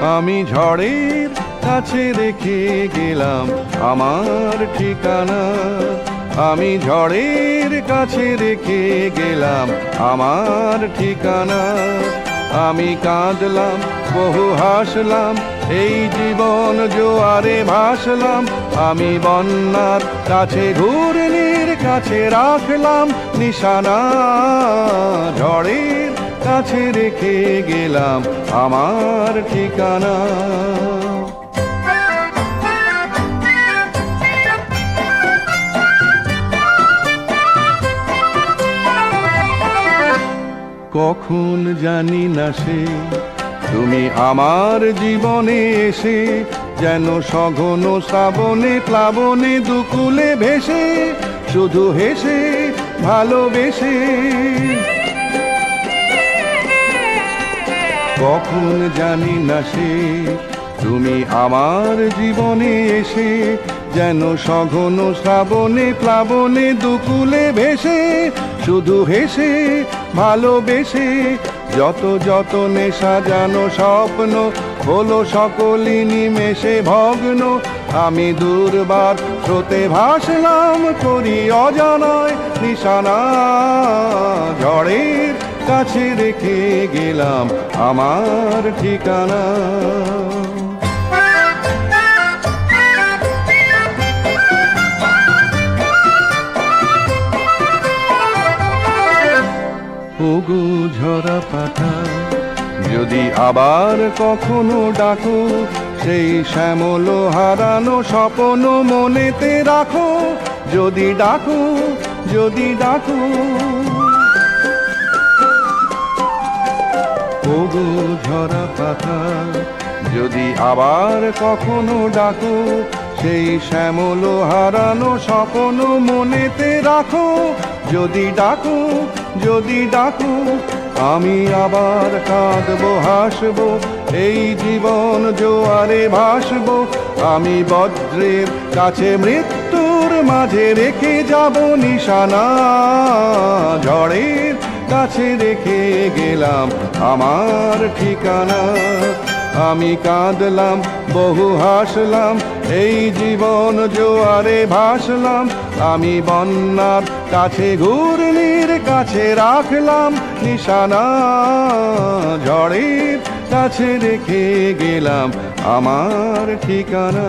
আমি ঝড়ের কাছে রেখে গেলাম আমার ঠিকানা। আমি ঝড়ের কাছে রেখে গেলাম আমার ঠিকানা। আমি কাঁদলাম, বহু হাসলাম, এই জীবন জোয়ারে ভাসলাম। আমি বন্যার কাছে ঘূর্ণির কাছে রাখলাম নিশানা। ঝড়ের কাছে রেখে গেলাম আমার ঠিকানা। কখন জানি না সে, তুমি আমার জীবনে এসে যেন সঘন শ্রাবণে প্লাবনে দুকুলে ভেসে, শুধু হেসে, ভালোবেসে কখন জানি না সে? তুমি আমার জীবনে এসে যেন সঘন শ্রাবণে প্লাবনে দুকুলে ভেসে শুধু হেসে, ভালোবেসে যত যতনে সাজানো স্বপ্ন হলো সকলই নিমেষে ভগ্ন। আমি দুর্বার স্রোতে ভাসলাম, করি অজানায় নিশানা ঝড়ের কাছে রেখে গেলাম আমার ঠিকানা। ওগো ঝরা পাঠা যদি আবার কখনো ডাকো, সেই শ্যামল হারানো স্বপ্ন মনেতে রাখো। যদি ডাকো যদি ডাকো। ওগো ঝরা পাতা। যদি আবার কখনো ডাকো, সেই শ্যামল হারানো স্বপ্ন মনেতে রাখো। যদি ডাকো যদি ডাকো, আমি আবার কাঁদবো, হাসব, এই জীবন জোয়ারে ভাসব। আমি বজ্রের কাছে মৃত্যুর মাঝে রেখে যাব নিশানা, ঝড়ের কাছে রেখে গেলাম আমার ঠিকানা। আমি কাঁদলাম, বহু হাসলাম, এই জীবন জোয়ারে ভাসলাম। আমি বন্যার কাছে ঘূর্ণির কাছে রাখলাম, নিশানা ঝড়ের কাছে রেখে গেলাম আমার ঠিকানা।